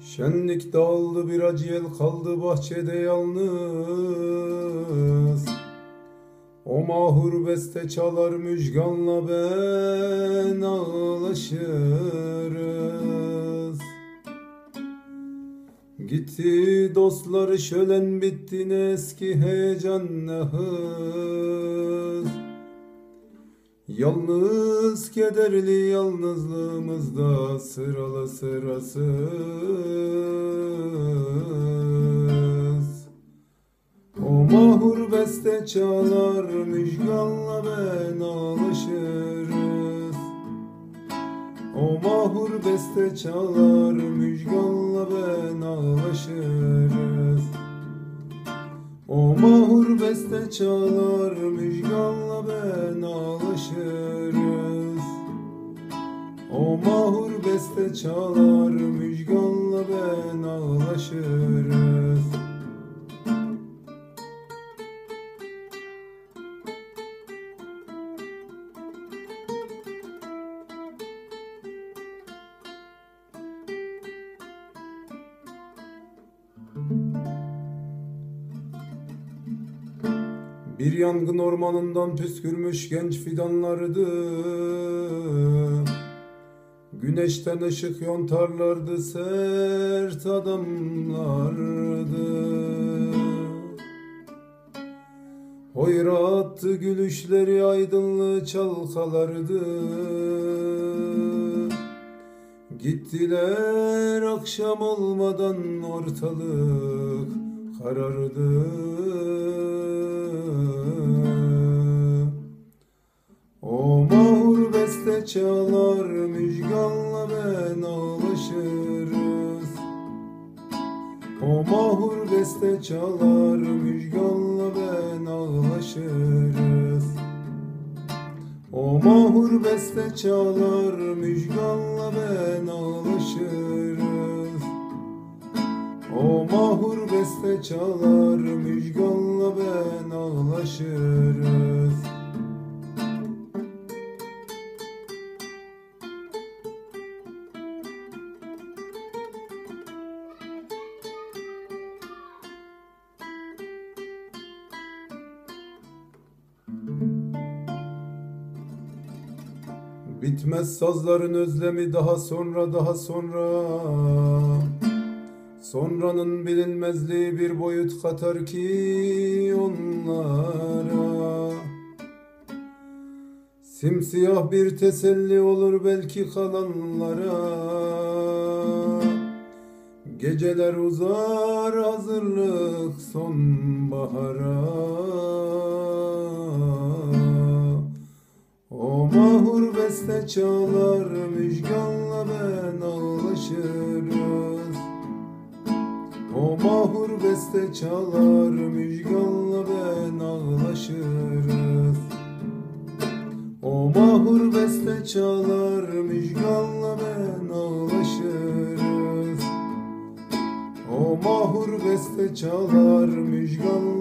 Şenlik dağıldı bir acı yel kaldı bahçede yalnız. O mahur beste çalar müjganla ben ağlaşırız. Gitti dostları şölen bitti ne eski heyecan ne hız Yalnız kederli yalnızlığımızda sıralı sırasız. O mahur beste çalar müjganla ben ağlaşırız O mahur beste çalar müjganla ben ağlaşırız o mahur beste çalar müjganla ben ağlaşırız O mahur beste çalar müjganla ben ağlaşırız Bir yangın ormanından püskürmüş genç fidanlardı Güneşten ışık yontarlardı sert adamlardı. Hoyrattı gülüşleri aydınlığı çalkalardı Gittiler akşam olmadan ortalık karardı O mahur beste çalar müjganla ben ağlaşırız. O mahur beste çalar müjganla ben ağlaşırız. O mahur beste çalar müjganla ben ağlaşırız. O mahur beste çalar müjganla ben ağlaşırız Bitmez sazların özlemi daha sonra daha sonra Sonranın bilinmezliği bir boyut katar ki onlara. Simsiyah bir teselli olur belki kalanlara. Geceler uzar hazırlık sonbahara. O mahur beste çalar beste çalar müjganla ben ağlaşırız. O mahur beste çalar müjganla ben ağlaşırız. O mahur beste çalar müjganla